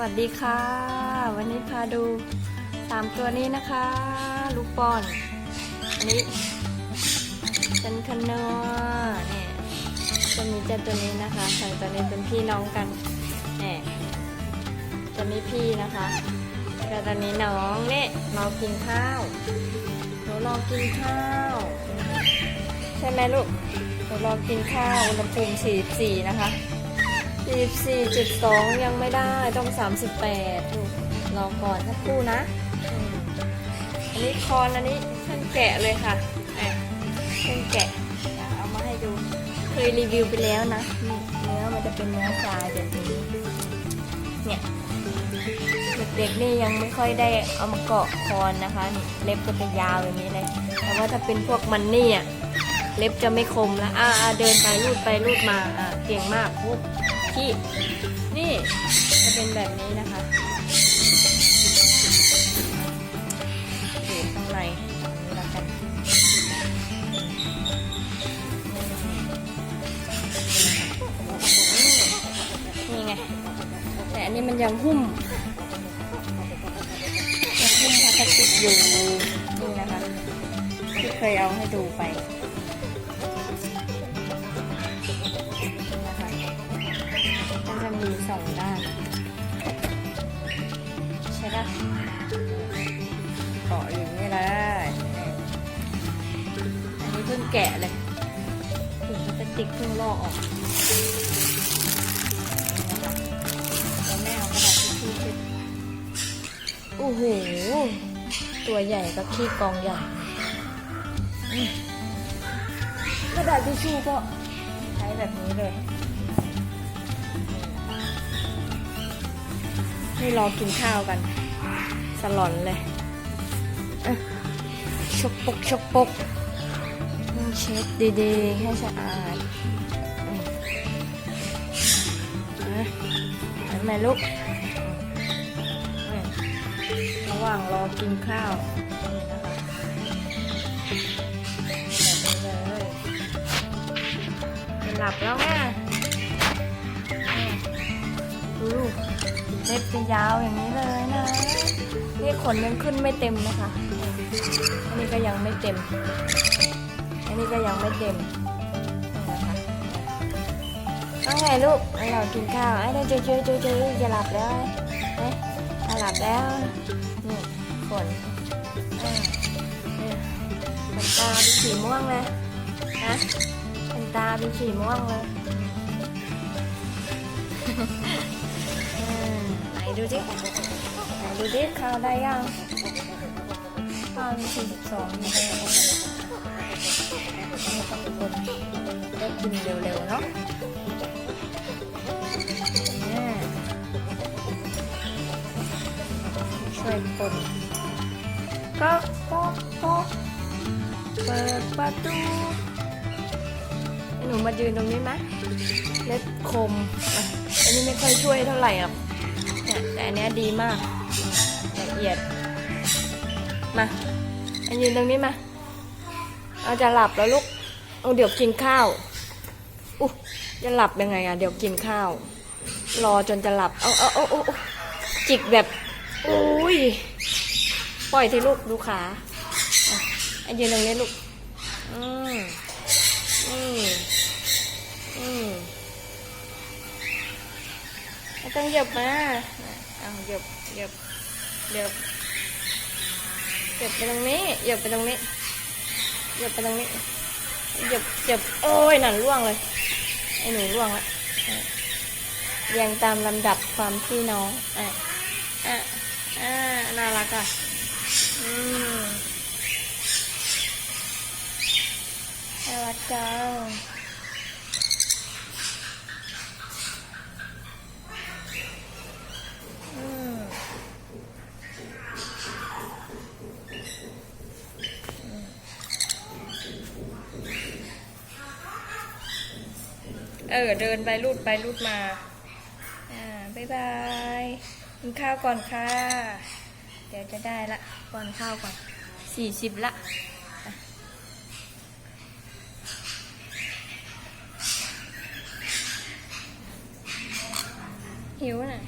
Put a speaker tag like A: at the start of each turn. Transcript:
A: วัสดีค่ะ วันนี้พาดูสามตัวนี้นะคะ ลูกป้อนอันนี้เป็นคนเนอเนี่ยจะมีเจ้าตัวนี้นะคะสองตัวนี้เป็นพี่น้องกันเนี่ยตัวนี้พี่นะคะแต่ตัวนี้น้องเนี่ยรอกินข้าวหนูรอกินข้าว ใช่ไหมลูกหนูรอกินข้าวอุณหภูมิ44นะคะ 44.2 ยังไม่ได้ต้อง 38ลูกรอก่อนสักครู่นะ อันนี้คอนอันนี้เพิ่งแกะเลยค่ะอะเพิ่งแกะเอามาให้ดู เคยรีวิวไปแล้วนะเนื้อมันจะเป็นเนื้อทรายแบบนี้เนี่ยเด็กๆนี่ยังไม่ค่อยได้เอามาเกาะคอนนะคะเล็บจะเป็นยาวอย่างนี้เลยแต่ว่าถ้าเป็นพวกมันนี่อะเล็บจะไม่คมแล้วอ่าเดินไปรูดไปรูดมาอ่าเก่งมากปุ๊บ ที่นี่จะเป็นแบบนี้นะคะอยู่ข้างในนี่ละกันนี่ไง แต่อันนี้มันยังหุ้มยังหุ้มพลาสติกอยู่นี่นะคะที่เคยเอาให้ดูไป มีสองด้าน ใช่ปะเกาะอยู่นี่เลยอันนี้เพิ่งแกะเลยถุงพลาสติกเพิ่งลอกออกแล้วแม่เอากระดาษทิชชู่ขึ้นโอ้โห ตัวใหญ่ก็ขี้กองใหญ่กระดาษทิชชู่ก็ใช้แบบนี้เลย นี่รอกินข้าวกัน สลอนเลยชกปกชกปกเช็ดดีๆ ให้สะอาดอืมอะเห็นไหมลูกระหว่างรอกินข้าวนี่นะคะแบบนี้เลยหลับแล้วแม่ดูลูก เล็บจะยาวอย่างนี้เลยนะ นี่ขนยังขึ้นไม่เต็มนะคะ อันนี้ก็ยังไม่เต็ม อันนี้ก็ยังไม่เต็มนะคะว่าไงลูกเรากินข้าวไอ้เจ๊ยจุ๊ยจุ๊ยจุ๊ยจะหลับแล้วไอ้เอ้ยหลับแล้ว นี่ฝนอ่านี่เป็นตาเป็นสีม่วงเลยนะเป็นตาเป็นสีม่วงเลย ดูดิไหนดูดิข้าวได้ยังข้าวมีสี่สิบสองอยู่เลยนี่ต้องคนได้กินเร็วๆเนาะอ่าช่วยคนก็ก็ก็เปิดประตูห้หนูมายืนตรงนี้ไหมเล็บคม อันนี้ไม่ค่อยช่วยเท่าไหร่หรอก เนี่ยแต่อันเนี้ยดีมากละเอียด มาอันยืนตรงนี้มาเอาจะหลับแล้วลูกเอาเดี๋ยวกินข้าวอุ๊ยจะหลับยังไงอะเดี๋ยวกินข้าว รอจนจะหลับเอาเอาเอาเอาจิกแบบอุ้ยปล่อยที่ลูกดูขาอะอะยืนตรงนี้ลูกอืมอืมอืมไม่ ต้องเหยียบมาเอาเหยียบเหยียบเหยียบเหยียบไปตรงนี้เหยียบไปตรงนี้เหยียบไปตรงนี้เหยียบเหยียบโอ้ยนั่นร่วงเลยไอ้หนูร่วงละเรียงตามลำดับความพี่น้องอะอะอ่าน่ารักอะอืมน่ารักจัง เออ เดินไปรูดไปรูดมา อ่าบ๊ายบายกินข้าวก่อนค่ะ เดี๋ยวจะได้ละก่อนข้าวก่อนสี่สิบละอะหิวน่ะ